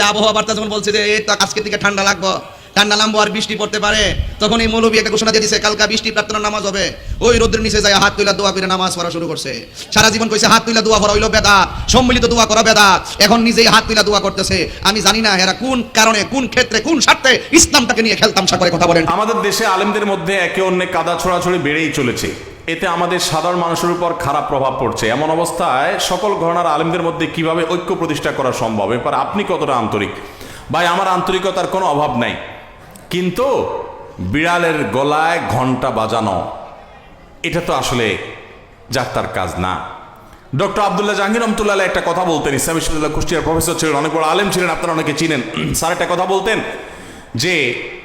আবহাওয়া বার্তা যখন বলছে যে, এই তো আজকে থেকে ঠান্ডা লাগবো, ঠান্ডা নামবো আর বৃষ্টি পড়তে পারে, তখন এই মৌলবী একটা ঘোষণা দিয়ে দিছে, কালকা বৃষ্টি প্রার্থনা নামাজ হবে। ওই নিচে যায়, হাত তুলা দোয়া করে নামাজ পড়া শুরু করছে। সারা জীবন কইছে, হাত তুলা দোয়া করা হইল বেদাত সম্মিলিত দোয়া করা বেদাত এখন নিজেই হাত তুলা দোয়া করতেছে। আমি জানি না এরা কোন কারণে, কোন ক্ষেত্রে, কোন স্বার্থে ইসলামটাকে নিয়ে খেলতাম করে কথা বলেন। আমাদের দেশে আলেমদের মধ্যে একে অন্যে কাদা ছড়াছড়ি বেড়েই চলেছে। এতে আমাদের সাধারণ মানুষের উপর খারাপ প্রভাব পড়ছে। এমন অবস্থায় সকল ঘটনার আলেমদের মধ্যে কীভাবে ঐক্য প্রতিষ্ঠা করা সম্ভব? এবার আপনি কতটা আন্তরিক? ভাই, আমার আন্তরিকতার কোনো অভাব নাই। কিন্তু বিড়ালের গলায় ঘণ্টা বাজানো, এটা তো আসলে যাত্রার কাজ না। ডক্টর আবদুল্লাহ জাহাঙ্গীর রহমতুল্লাহ একটা কথা বলতেন, ইসলাম বিশ্ববিদ্যালয় কুষ্টিয়ার প্রফেসর ছিলেন, অনেক বড় আলেম ছিলেন, আপনারা অনেকে চিনেন। স্যার একটা কথা বলতেন যে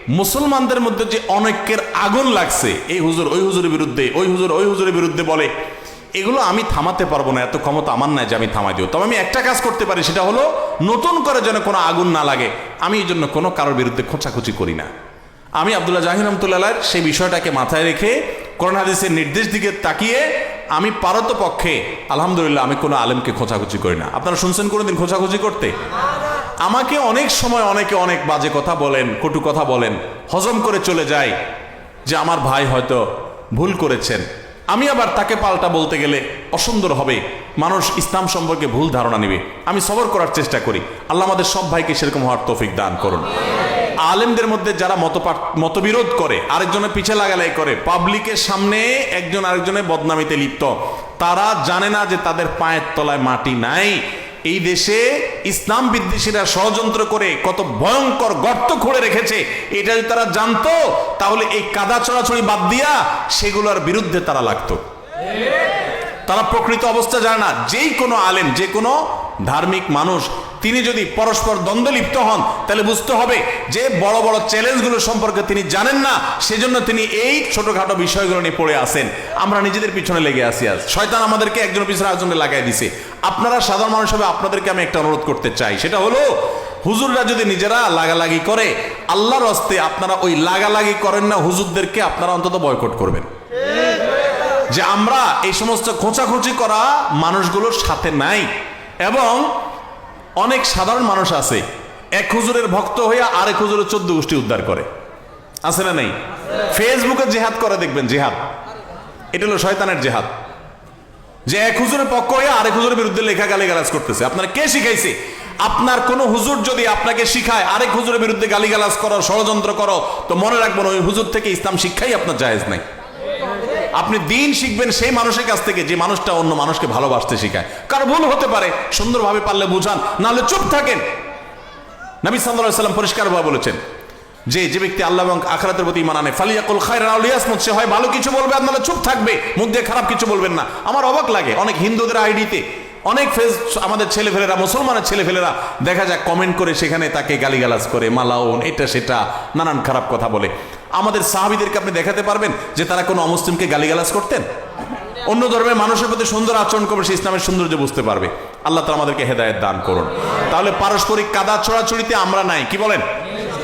মুসলমানদের মধ্যে যে অনেকের আগুন লাগছে, এই হুজুর, ওই হুজুরের বিরুদ্ধে, ওই হুজুর, ওই হুজুরের বিরুদ্ধে বলে, এগুলো আমি থামাতে পারব না, এত ক্ষমতা আমার নাই যে আমি থামাই দিও তবে আমি একটা কাজ করতে পারি, সেটা হলো নতুন করে যেন কোনো আগুন না লাগে, আমি এই জন্য কোনো কারোর বিরুদ্ধে খোঁচাখুচি করি না। আমি আবদুল্লাহ জাহির রহমতুল্লাহ সেই বিষয়টাকে মাথায় রেখে করোনা হাদিসের নির্দেশ দিকে তাকিয়ে আমি পারত পক্ষে আলহামদুলিল্লাহ, আমি কোনো আলেমকে খোঁচাখুচি করি না। আপনারা শুনছেন কোনোদিন খোঁচাখুচি করতে? আমাকে অনেক সময় অনেকে অনেক বাজে কথা বলেন, কটু কথা বলেন, হজম করে চলে যায় যে আমার ভাই হয়তো ভুল করেছেন। আমি আবার তাকে পাল্টা বলতে গেলে অসুন্দর হবে। মানুষ ইসলাম সম্পর্কে ভুল ধারণা নেবে। আমি সবর করার চেষ্টা করি। আল্লাহ আমাদের সব ভাইকে সেরকম হওয়ার তৌফিক দান করুন। আলেমদের মধ্যে যারা মত মতবিরোধ করে, আরেকজনের পিছে লাগালাই করে, পাবলিকের সামনে একজন আরেকজনের বদনামিতে লিপ্ত, তারা জানে না যে তাদের পায়ের তলায় মাটি নাই। এই দেশে ইসলাম বিদ্বেষীরা ষড়যন্ত্র করে কত ভয়ঙ্কর গর্ত খুঁড়ে রেখেছে, এটা যদি তারা জানতো, তাহলে এই কাদা ছড়াছড়ি বাদ দিয়া সেগুলোর বিরুদ্ধে তারা লাগতো। তারা প্রকৃত অবস্থা জানে না, যেই কোনো আলেম, যে কোনো ধার্মিক মানুষ তিনি যদি পরস্পর দ্বন্দ্ব লিপ্ত হন, তাহলে বুঝতে হবে যে বড় বড় চ্যালেঞ্জগুলো সম্পর্কে তিনি জানেন না, সেজন্য তিনি এই ছোটখাটো বিষয়গুলো নিয়ে পড়ে আসেন আমরা নিজেদের পিছনে লেগে আসি আজ। শয়তান আমাদেরকে একজন পিছনে একজনে লাগাই দিছে। আপনারা সাধারণ মানুষ হবে আপনাদেরকে আমি একটা অনুরোধ করতে চাই। সেটা হলো, হুজুররা যদি নিজেরা লাগালাগি করে, আল্লাহর হস্তে আপনারা ওই লাগালাগি করেন না, হুজুরদেরকে আপনারা অন্তত বয়কট করবেন। যে আমরা এই সমস্ত খোঁচাখুচি করা মানুষগুলোর সাথে নাই। এবং অনেক সাধারণ মানুষ আছে। এক হুজুরের ভক্ত হইয়া আরেক হুজুরের চোদ্দ গোষ্ঠী উদ্ধার করে। আছে না নেই? ফেসবুকে জেহাদ করে, দেখবেন জেহাদ। এটা হলো শয়তানের জেহাদ। যে এক হুজুরের পক্ষ হয়ে আরেক হুজুরের বিরুদ্ধে লেখা গালি গালাজ করতেছে। আপনার কে শিখাইছে? আপনার কোন হুজুর যদি আপনাকে শিখায়, আরেক হুজুরের বিরুদ্ধে গালিগালাজ করো, ষড়যন্ত্র করো, তো মনে রাখবেন ওই হুজুর থেকে ইসলাম শিক্ষাই আপনার জায়েজ নাই। আপনি দিন শিখবেন সেই মানুষের কাছ থেকে যে মানুষটা অন্য মানুষকে ভালোবাসতে শিখায়। কার ভুল হতে পারে, সুন্দরভাবে পারলে বুঝান, নাহলে চুপ থাকেন। নবী সাল্লাল্লাহু সাল্লাম পরিষ্কারভাবে বলেছেন, যে যে ব্যক্তি আল্লাহ এবং আখরাতের প্রতি ইমান আনে, ফালিয়াকুল খায়রান আও সে হয় ভালো কিছু বলবে আপনারা চুপ থাকবে, মুখ দিয়ে খারাপ কিছু বলবেন না। আমার অবাক লাগে, অনেক হিন্দুদের আইডিতে, অনেক ফেস, আমাদের ছেলেফেলেরা, মুসলমানের ছেলেফেলেরা, দেখা যাক কমেন্ট করে সেখানে তাকে গালিগালাজ করে, মালাউন, এটা সেটা, নানান খারাপ কথা বলে। আমাদের সাহাবিদেরকে আপনি দেখাতে পারবেন যে তারা কোনো অমুসলিমকে গালিগালাজ করতেন? অন্য ধর্মের মানুষের প্রতি সুন্দর আচরণ করবে, সে ইসলামের সৌন্দর্য বুঝতে পারবে। আল্লাহ তালা আমাদেরকে হেদায়ত দান করুন। তাহলে পারস্পরিক কাদা ছড়াছড়িতে আমরা নাই, কি বলেন?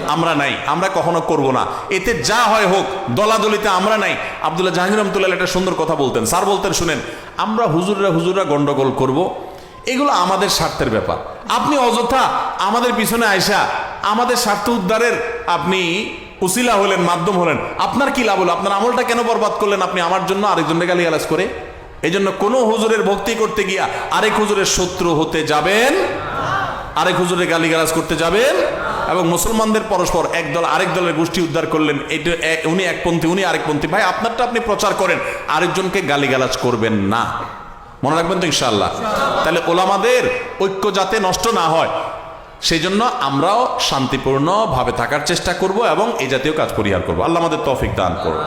আমরা নাই, আমরা কখনো করব না। এতে যা হয় হোক, দলাদলিতে আমরা নাই। আবদুল্লাহ জাহাঙ্গীর রহমতুল্লাহ একটা সুন্দর কথা বলতেন। স্যার বলতেন, শুনেন, আমরা হুজুররা হুজুররা গন্ডগোল করব। এগুলো আমাদের স্বার্থের ব্যাপার। আপনি অযথা আমাদের পিছনে আয়সা আমাদের স্বার্থ উদ্ধারের আপনি উসিলা হলেন, মাধ্যম হলেন। আপনার কি লাভ হলো? আপনার আমলটা কেন বরবাদ করলেন আপনি? আমার জন্য আরেকজনকে গালি গালাজ করে। এই জন্য কোনো হুজুরের ভক্তি করতে গিয়া আরেক হুজুরের শত্রু হতে যাবেন। আরেক হুজুরের গালি গালাজ করতে যাবেন। এবং মুসলমানদের পরস্পর এক দল, আরেক দলের গোষ্ঠী উদ্ধার করলেন। এটা উনি একপন্থী উনি আরেকপন্থী ভাই, আপনারটা আপনি প্রচার করেন। আরেকজনকে গালিগালাজ করবেন না। মনে রাখবেন তো ইনশাল্লাহ তাহলে ওলামাদের ঐক্য যাতে নষ্ট না হয় সেই জন্য আমরাও শান্তিপূর্ণভাবে থাকার চেষ্টা করব এবং এই জাতীয় কাজ পরিহার করব। আল্লাহ আমাদের তফিক দান করুন।